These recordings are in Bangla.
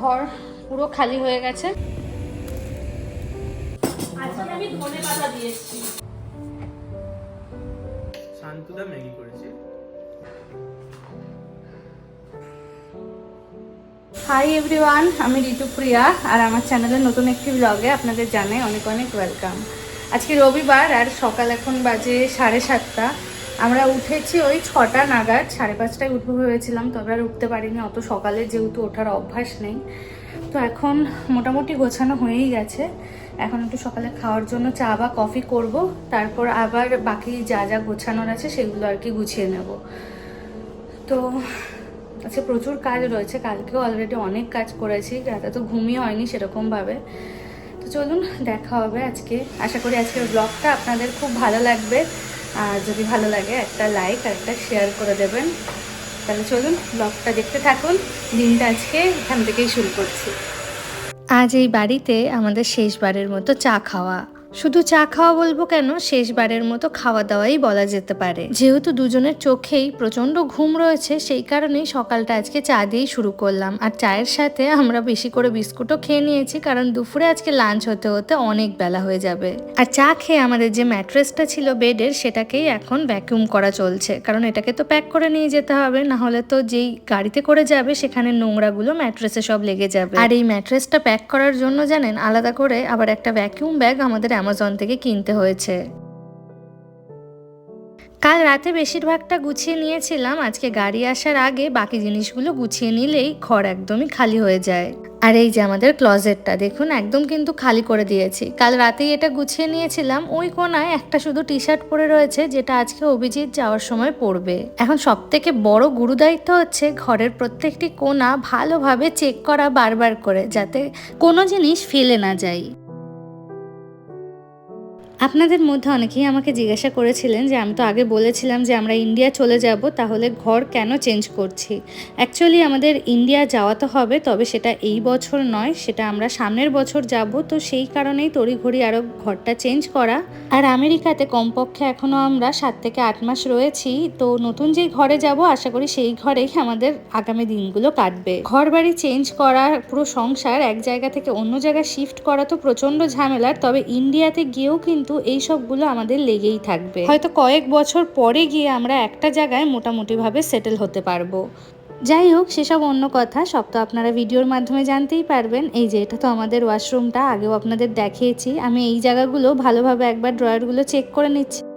ঘর পুরো খালি হয়ে গেছে। আমি ধনে পাতা দিয়ে শান্তুদা ম্যাগি করেছে। হাই এভরিওয়ান আমি ঋতুপ্রিয়া আর আমার চ্যানেলের নতুন একটি ব্লগে আপনাদের জানাই অনেক অনেক ওয়েলকাম আজকে রবিবার আর সকাল এখন বাজে সাড়ে সাতটা। আমরা উঠেছি ওই ছটা নাগাদ, সাড়ে পাঁচটায় উঠবো ভেবেছিলাম, তবে আর উঠতে পারিনি, অত সকালে যেহেতু ওঠার অভ্যাস নেই। তো এখন মোটামুটি গোছানো হয়েই গেছে। এখন একটু সকালে খাওয়ার জন্য চা বা কফি করব, তারপর আবার বাকি যা যা গোছানোর আছে সেগুলো আর কি গুছিয়ে নেব। তো আচ্ছা প্রচুর কাজ রয়েছে, কালকেও অলরেডি অনেক কাজ করেছি, রাতে তো ঘুমিয়ে হয়নি সেরকমভাবে। তো চলুন, দেখা হবে আজকে। আশা করি আজকের ব্লগটা আপনাদের খুব ভালো লাগবে। আর যদি ভালো লাগে একটা লাইক আর একটা শেয়ার করে দেবেন। তাহলে চলুন ব্লগটা দেখতে থাকুন। দিনটা আজকে এখান থেকেই শুরু করছি। আজ এই বাড়িতে আমাদের শেষবারের মতো চা খাওয়া। শুধু চা খাওয়া বলব কেন, শেষবারের মতো খাওয়া দাওয়াই বলা যেতে পারে। যেহেতু দুজনের চোখেই প্রচণ্ড ঘুম রয়েছে, সেই কারণেই সকালটা আজকে চা দিয়েই শুরু করলাম। আর চায়ের সাথে আমরা বেশি করে বিস্কুটও খেয়ে নিয়েছি, কারণ দুপুরে আজকে লাঞ্চ হতে হতে অনেক বেলা হয়ে যাবে। আর চা খেয়ে আমাদের যে ম্যাট্রেসটা ছিল বেডের, সেটাকেই এখন ভ্যাকুম করা চলছে। কারণ এটাকে তো প্যাক করে নিয়ে যেতে হবে, না হলে তো যেই গাড়িতে করে যাবে, সেখানে নোংরাগুলো ম্যাট্রেসে সব লেগে যাবে। আর এই ম্যাট্রেসটা প্যাক করার জন্য জানেন, আলাদা করে আবার একটা ভ্যাকিউম ব্যাগ আমাদের অ্যামাজন থেকে কিনতে হয়েছে। কাল রাতে বেশিরভাগটা গুছিয়ে নিয়েছিলাম। আজকে গাড়ি আসার আগে বাকি জিনিসগুলো গুছিয়ে নিলেই ঘর একদমই খালি হয়ে যায়। আর এই যে আমাদের ক্লজেটটা দেখুন, একদম কিন্তু খালি করে দিয়েছি। কাল রাতেই এটা গুছিয়ে নিয়েছিলাম। ওই কোনায় একটা শুধু টি শার্ট পরে রয়েছে, যেটা আজকে অভিজিৎ যাওয়ার সময় পরবে। এখন সব থেকে বড় গুরুদায়িত্ব হচ্ছে ঘরের প্রত্যেকটি কোনা ভালোভাবে চেক করা বারবার করে, যাতে কোনো জিনিস ফেলে না যায়। আপনাদের মধ্যে অনেকেই আমাকে জিজ্ঞাসা করেছিলেন যে, আমি তো আগে বলেছিলাম যে আমরা ইন্ডিয়া চলে যাব, তাহলে ঘর কেন চেঞ্জ করছি? অ্যাকচুয়ালি আমাদের ইন্ডিয়া যাওয়া তো হবে, তবে সেটা এই বছর নয়, সেটা আমরা সামনের বছর যাব, তো সেই কারণেই তড়িঘড়ি আরও ঘরটা চেঞ্জ করা। আর আমেরিকাতে কমপক্ষে এখনও আমরা সাত থেকে আট মাস রয়েছি, তো নতুন যেই ঘরে যাব, আশা করি সেই ঘরেই আমাদের আগামী দিনগুলো কাটবে। ঘর বাড়ি চেঞ্জ করা, পুরো সংসার এক জায়গা থেকে অন্য জায়গায় শিফট করা তো প্রচণ্ড ঝামেলার, তবে ইন্ডিয়াতে গিয়েও কিন্তু এই সবগুলো আমাদের লেগেই থাকবে। হয়তো কয়েক বছর পরে গিয়ে আমরা একটা জায়গায় মোটামুটিভাবে সেটেল হতে পারব। যাই হোক, সেসব অন্য কথা, সব তো আপনারা ভিডিওর মাধ্যমে জানতেই পারবেন। এই যে, এটা তো আমাদের ওয়াশরুমটা, আগেও আপনাদের দেখিয়েছি। আমি এই জায়গাগুলো ভালোভাবে একবার ড্রয়ারগুলো চেক করে নিচ্ছি।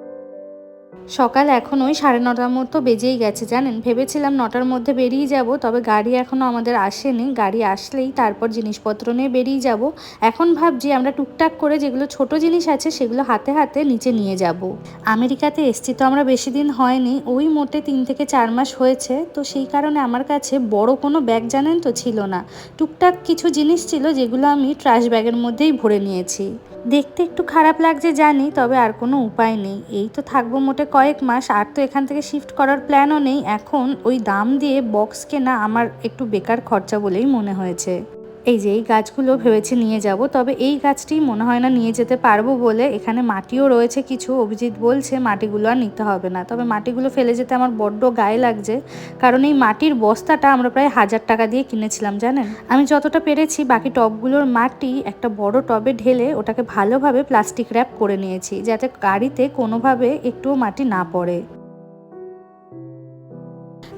সকাল এখন ওই সাড়ে নটার মতো বেজেই গেছে, জানেন? ভেবেছিলাম নটার মধ্যে বেরিয়ে যাব, তবে গাড়ি এখনও আমাদের আসেনি। গাড়ি আসলেই তারপর জিনিসপত্র নিয়ে বেরিয়ে যাব। এখন ভাবছি আমরা টুকটাক করে যেগুলো ছোট জিনিস আছে সেগুলো হাতে হাতে নিচে নিয়ে যাব। আমেরিকাতে এসছি তো আমরা বেশি দিন হয়নি, ওই মোটে তিন থেকে চার মাস হয়েছে, তো সেই কারণে আমার কাছে বড় কোনো ব্যাগ, জানেন তো, ছিল না। টুকটাক কিছু জিনিস ছিল যেগুলো আমি ট্রাশ ব্যাগের মধ্যেই ভরে নিয়েছি। দেখতে একটু খারাপ লাগছে জানি, তবে আর কোনো উপায় নেই। এই তো থাকব মোটে কয়েক মাস, আর তো এখান থেকে শিফট করার প্ল্যানও নেই। এখন ওই দাম দিয়ে বক্স কেনা আমার একটু বেকার খরচা বলেই মনে হয়েছে। এই যে এই গাছগুলো ভেবেছি নিয়ে যাব, তবে এই গাছটি মনে হয় না নিয়ে যেতে পারব বলে। এখানে মাটিও রয়েছে কিছু, অভিজিৎ বলছে মাটিগুলো আর নিতে হবে না। তবে মাটিগুলো ফেলে যেতে আমার বড্ড গায়ে লাগছে, কারণ এই মাটির বস্তাটা আমরা প্রায় হাজার টাকা দিয়ে কিনেছিলাম, জানেন? আমি যতটা পেরেছি, বাকি টবগুলোর মাটি একটা বড় টবে ঢেলে ওটাকে ভালোভাবে প্লাস্টিক র্যাপ করে নিয়েছি, যাতে গাড়িতে কোনোভাবে একটুও মাটি না পড়ে।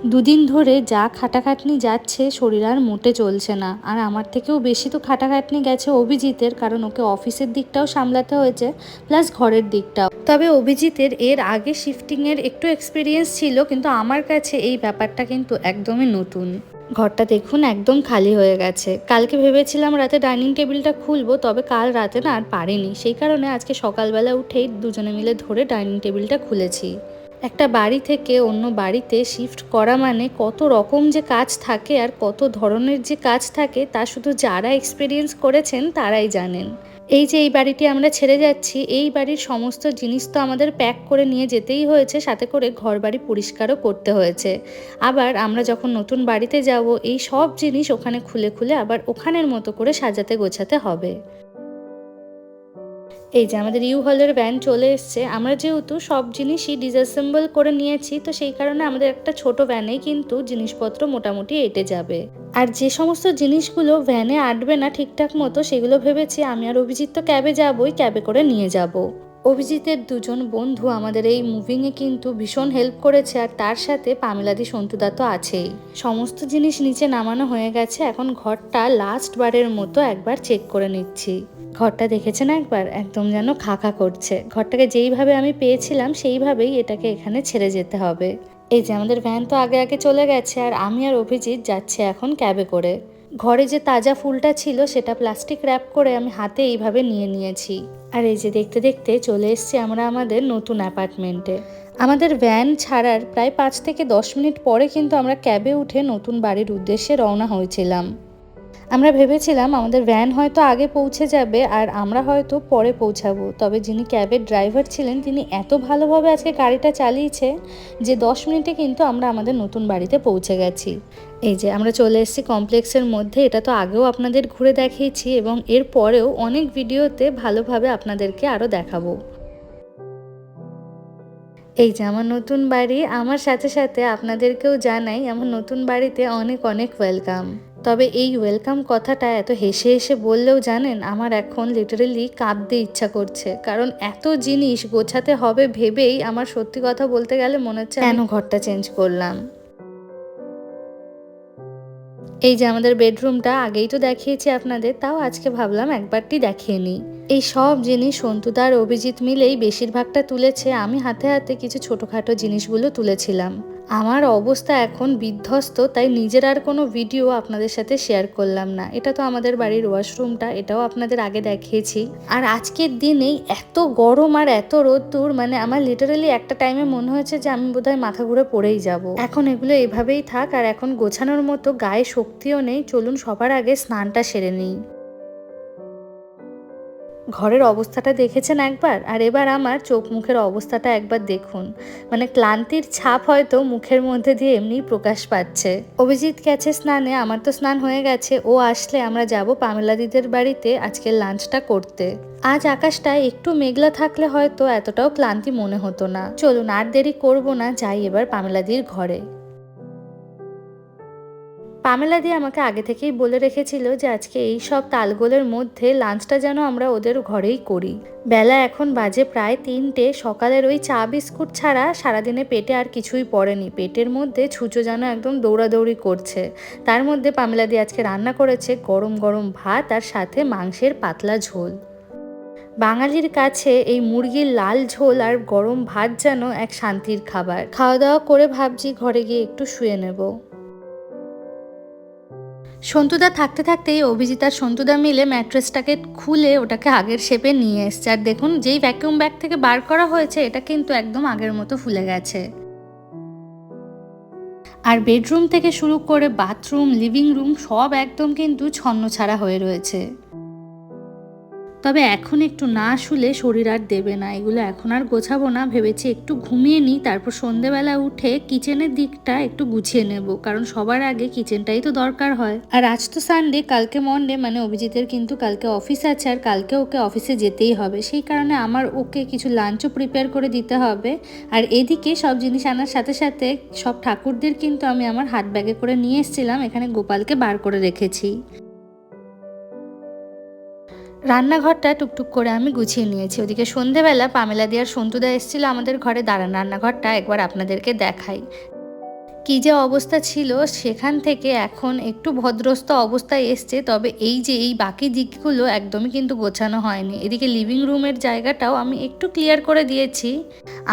দুদিন ধরে যা খাটাখাটনি যাচ্ছে শরীর আর মোটে চলছে না। আর আমার থেকেও বেশি তো খাটাখাটনি গেছে অভিজিতের, কারণ ওকে অফিসের দিকটাও সামলাতে হয়েছে, প্লাস ঘরের দিকটাও। তবে অভিজিতের এর আগে শিফটিংয়ের একটু এক্সপিরিয়েন্স ছিল, কিন্তু আমার কাছে এই ব্যাপারটা কিন্তু একদমই নতুন। ঘরটা দেখুন একদম খালি হয়ে গেছে। কালকে ভেবেছিলাম রাতে ডাইনিং টেবিলটা খুলবো, তবে কাল রাতে না আর পারিনি। সেই কারণে আজকে সকালবেলা উঠেই দুজনে মিলে ধরে ডাইনিং টেবিলটা খুলেছি। একটা বাড়ি থেকে অন্য বাড়িতে শিফট করা মানে কত রকম যে কাজ থাকে আর কত ধরনের যে কাজ থাকে তা শুধু যারা এক্সপিরিয়েন্স করেছেন তারাই জানেন। এই যে এই বাড়িটি আমরা ছেড়ে যাচ্ছি, এই বাড়ির সমস্ত জিনিস তো আমাদের প্যাক করে নিয়ে যেতেই হয়েছে, সাথে করে ঘর বাড়ি পরিষ্কারও করতে হয়েছে। আবার আমরা যখন নতুন বাড়িতে যাব, এই সব জিনিস ওখানে খুলে খুলে আবার ওখানের মতো করে সাজাতে গোছাতে হবে। এই যে আমাদের ইউ হলের ভ্যান চলে এসছে, আমরা যেহেতু সব জিনিসই ডিসঅ্যাসেম্বল করে নিয়েছি, তো সেই কারণে আমাদের একটা ছোট ভ্যানে কিন্তু জিনিসপত্র মোটামুটি এঁটে যাবে। আর যে সমস্ত জিনিসগুলো ভ্যানে আটবে না ঠিকঠাক মতো, সেগুলো ভেবেছি আমি আর অভিজিৎ তো ক্যাবে যাবই, ক্যাবে করে নিয়ে যাব। অভিজিতের দুজন বন্ধু আমাদের এই মুভিংয়ে কিন্তু ভীষণ হেল্প করেছে আর তার সাথে পামেলাদি সন্তুদা তো আছেই। সমস্ত জিনিস নিচে নামানো হয়ে গেছে, এখন ঘরটা লাস্ট বারের মতো একবার চেক করে নিচ্ছি। ঘরটা দেখেছেন একবার? একদম যেন খাখা করছে। ঘরটাকে যেইভাবে আমি পেয়েছিলাম, সেইভাবেই এটাকে এখানে ছেড়ে যেতে হবে। এই যে আমাদের ভ্যান তো আগে আগে চলে গেছে আর আমি আর অভিজিৎ যাচ্ছে এখন ক্যাবে করে। ঘরে যে তাজা ফুলটা ছিল সেটা প্লাস্টিক র্যাপ করে আমি হাতে এইভাবে নিয়ে নিয়েছি। আর এই যে দেখতে দেখতে চলে এসেছি আমরা আমাদের নতুন অ্যাপার্টমেন্টে আমাদের ভ্যান ছাড়ার প্রায় পাঁচ থেকে দশ মিনিট পরে কিন্তু আমরা ক্যাবে উঠে নতুন বাড়ির উদ্দেশ্যে রওনা হয়েছিলাম। আমরা ভেবেছিলাম আমাদের ভ্যান হয়তো আগে পৌঁছে যাবে আর আমরা হয়তো পরে পৌঁছাবো। তবে যিনি ক্যাবের ড্রাইভার ছিলেন, তিনি এত ভালোভাবে আজকে গাড়িটা চালিয়েছে যে দশ মিনিটে কিন্তু আমরা আমাদের নতুন বাড়িতে পৌঁছে গেছি। এই যে আমরা চলে এসেছি কমপ্লেক্সের মধ্যে, এটা তো আগেও আপনাদের ঘুরে দেখিয়েছি এবং এর পরেও অনেক ভিডিওতে ভালোভাবে আপনাদেরকে আরও দেখাবো। এই যে আমার নতুন বাড়ি, আমার সাথে সাথে আপনাদেরকেও জানাই, আমার নতুন বাড়িতে অনেক অনেক ওয়েলকাম তবে এই ওয়েলকাম কথাটা এত হেসে হেসে বললেও জানেন, আমার এখন লিটারেলি কাঁদতে ইচ্ছা করছে। কারণ এত জিনিস গোছাতে হবে ভেবেই আমার সত্যি কথা বলতে গেলে মনে হচ্ছে কেন ঘরটা চেঞ্জ করলাম? এই যে আমাদের বেডরুমটা আগেই তো দেখিয়েছি আপনাদের, তাও আজকে ভাবলাম একবারটি দেখিয়ে নিই। এই সব জিনিস সন্তুদার অভিজিৎ মিলেই বেশিরভাগটা তুলেছে, আমি হাতে হাতে কিছু ছোটোখাটো জিনিসগুলো তুলেছিলাম। আমার অবস্থা এখন বিধ্বস্ত, তাই নিজের আর কোনো ভিডিও আপনাদের সাথে শেয়ার করলাম না। এটা তো আমাদের বাড়ির ওয়াশরুমটা এটাও আপনাদের আগে দেখিয়েছি। আর আজকের দিনেই এত গরম আর এত রোদ্দুর মানে আমার লিটারালি একটা টাইমে মনে হয়েছে যে আমি বোধহয় মাথা ঘুরে পড়েই যাব। এখন এগুলো এভাবেই থাক, আর এখন গোছানোর মতো গায়ে শক্তিও নেই, চলুন সবার আগে স্নানটা সেরে নিই। ঘরের অবস্থাটা দেখেছেন একবার? আর এবার আমার চোখ মুখের অবস্থাটা একবার দেখুন। মানে ক্লান্তির ছাপ হয়তো মুখের মধ্যে দিয়ে এমনি প্রকাশ পাচ্ছে। অভিজিৎ গেছে স্নানে, আমার তো স্নান হয়ে গেছে। ও আসলে আমরা যাব পামেলা দিদের বাড়িতে আজকের লাঞ্চটা করতে। আজ আকাশটা একটু মেঘলা থাকলে হয়তো এতটাও ক্লান্তি মনে হতো না। চলুন আর দেরি করব না, যাই এবার পামেলাদির ঘরে। পামেলা দিয়ে আমাকে আগে থেকেই বলে রেখেছিল যে আজকে এই সব তালগোলের মধ্যে লাঞ্চটা যেন আমরা ওদের ঘরেই করি। বেলা এখন বাজে প্রায় তিনটে, সকালের ওই চা বিস্কুট ছাড়া সারাদিনে পেটে আর কিছুই পড়েনি। পেটের মধ্যে ছুঁচো যেন একদম দৌড়াদৌড়ি করছে। তার মধ্যে পামেলা দিয়ে আজকে রান্না করেছে গরম গরম ভাত আর সাথে মাংসের পাতলা ঝোল। বাঙালির কাছে এই মুরগির লাল ঝোল আর গরম ভাত যেন এক শান্তির খাবার। খাওয়া দাওয়া করে ভাবছি ঘরে গিয়ে একটু শুয়ে নেব। সন্তুদা থাকতে থাকতেই অভিজিৎ আর সন্তুদা মিলে ম্যাট্রেসটাকে খুলে ওটাকে আগের শেপে নিয়ে এসছে। আর দেখুন, যেই ভ্যাকিউম ব্যাগ থেকে বার করা হয়েছে, এটা কিন্তু একদম আগের মতো ফুলে গেছে। আর বেডরুম থেকে শুরু করে বাথরুম লিভিং রুম সব একদম কিন্তু ছন্ন ছাড়া হয়ে রয়েছে। তবে এখন একটু না শুলে শরীর আর দেবে না। এগুলো এখন আর গোছাবো না। ভেবেছি একটু ঘুমিয়ে নিই, তারপর সন্ধেবেলা উঠে কিচেনের দিকটা একটু গুছিয়ে নেব, কারণ সবার আগে কিচেনটাই তো দরকার হয়। আর আজ তো সানডে কালকে মন্ডে মানে অভিজিতের কিন্তু কালকে অফিস আছে, আর কালকে ওকে অফিসে যেতেই হবে। সেই কারণে আমার ওকে কিছু লাঞ্চও প্রিপেয়ার করে দিতে হবে। আর এদিকে সব জিনিস আনার সাথে সাথে সব ঠাকুরদের কিন্তু আমি আমার হাত ব্যাগে করে নিয়ে এসেছিলাম। এখানে গোপালকে বার করে রেখেছি। রান্নাঘরটা টুকটুক করে আমি গুছিয়ে নিয়েছি। ওদিকে সন্ধেবেলা পামেলা দিয়ার সন্তুদা এসেছিল আমাদের ঘরে। দাঁড়ান, রান্নাঘরটা একবার আপনাদেরকে দেখাই। কী যে অবস্থা ছিল, সেখান থেকে এখন একটু ভদ্রস্থ অবস্থায় এসছে, তবে এই যে এই বাকি দিকগুলো একদমই কিন্তু গোছানো হয়নি। এদিকে লিভিং রুমের জায়গাটাও আমি একটু ক্লিয়ার করে দিয়েছি।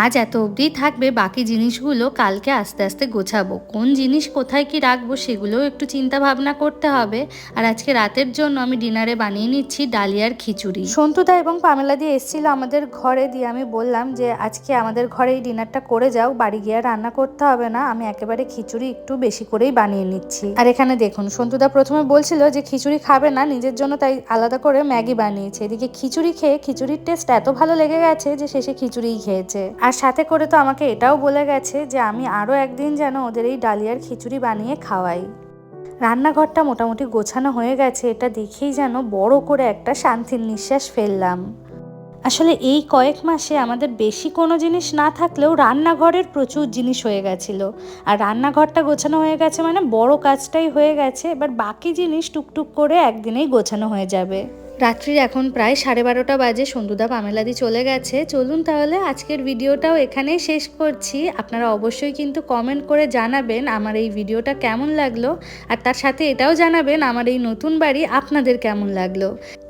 আজ এত অবধি থাকবে, বাকি জিনিসগুলো কালকে আস্তে আস্তে গোছাবো। কোন জিনিস কোথায় কি রাখব, সেগুলোও একটু চিন্তা ভাবনা করতে হবে। আর আজকে রাতের জন্য আমি ডিনারে বানিয়ে নিচ্ছি ডালিয়ার খিচুড়ি। সন্তুদা এবং পামেলা দিয়ে এসেছিল আমাদের ঘরে দিয়ে আমি বললাম যে, আজকে আমাদের ঘরে এই ডিনারটা করে যাও, বাড়ি গিয়ে রান্না করতে হবে না। আমি একেবারে খিচুড়ি একটু বেশি করেই বানিয়ে নিচ্ছি। আর এখানে দেখুন, সন্তুদা প্রথমে বলছিল যে খিচুড়ি খাবে না, নিজের জন্য তাই আলাদা করে ম্যাগি বানিয়েছে। এদিকে খিচুড়ি খেয়ে খিচুড়ির টেস্ট এত ভালো লেগে গেছে যে শেষে খিচুড়িই খেয়েছে। আর সাথে করে তো আমাকে এটাও বলে গেছে যে আমি আরও একদিন যেন ওদের এই ডালিয়ার খিচুড়ি বানিয়ে খাওয়াই। রান্নাঘরটা মোটামুটি গোছানো হয়ে গেছে, এটা দেখেই যেন বড় করে একটা শান্তির নিঃশ্বাস ফেললাম। আসলে এই কয়েক মাসে আমাদের বেশি কোনো জিনিস না থাকলেও রান্নাঘরের প্রচুর জিনিস হয়ে গেছিল। আর রান্নাঘরটা গোছানো হয়ে গেছে মানে বড় কাজটাই হয়ে গেছে, এবার বাকি জিনিস টুকটুক করে একদিনেই গোছানো হয়ে যাবে। রাত্রির এখন প্রায় সাড়ে বারোটা বাজে সন্ধুদা পামেলাদি চলে গেছে। চলুন তাহলে আজকের ভিডিওটাও এখানেই শেষ করছি। আপনারা অবশ্যই কিন্তু কমেন্ট করে জানাবেন আমার এই ভিডিওটা কেমন লাগল। আর তার সাথে এটাও জানাবেন আমার এই নতুন বাড়ি আপনাদের কেমন লাগল।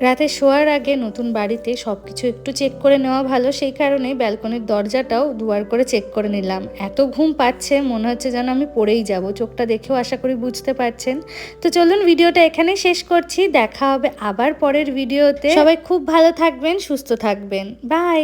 রাতে শোয়ার আগে নতুন বাড়িতে সব কিছু একটু চেক করে নেওয়া ভালো। সেই কারণে ব্যালকনির দরজাটাও দুয়ার করে চেক করে নিলাম। এত ঘুম পাচ্ছে, মনে হচ্ছে যেন আমি পড়েই যাব। চোখটা দেখেও আশা করি বুঝতে পারছেন। তো চলুন ভিডিওটা এখানে শেষ করছি। দেখা হবে আবার পরের ভিডিওতে। সবাই খুব ভালো থাকবেন সুস্থ থাকবেন। বাই।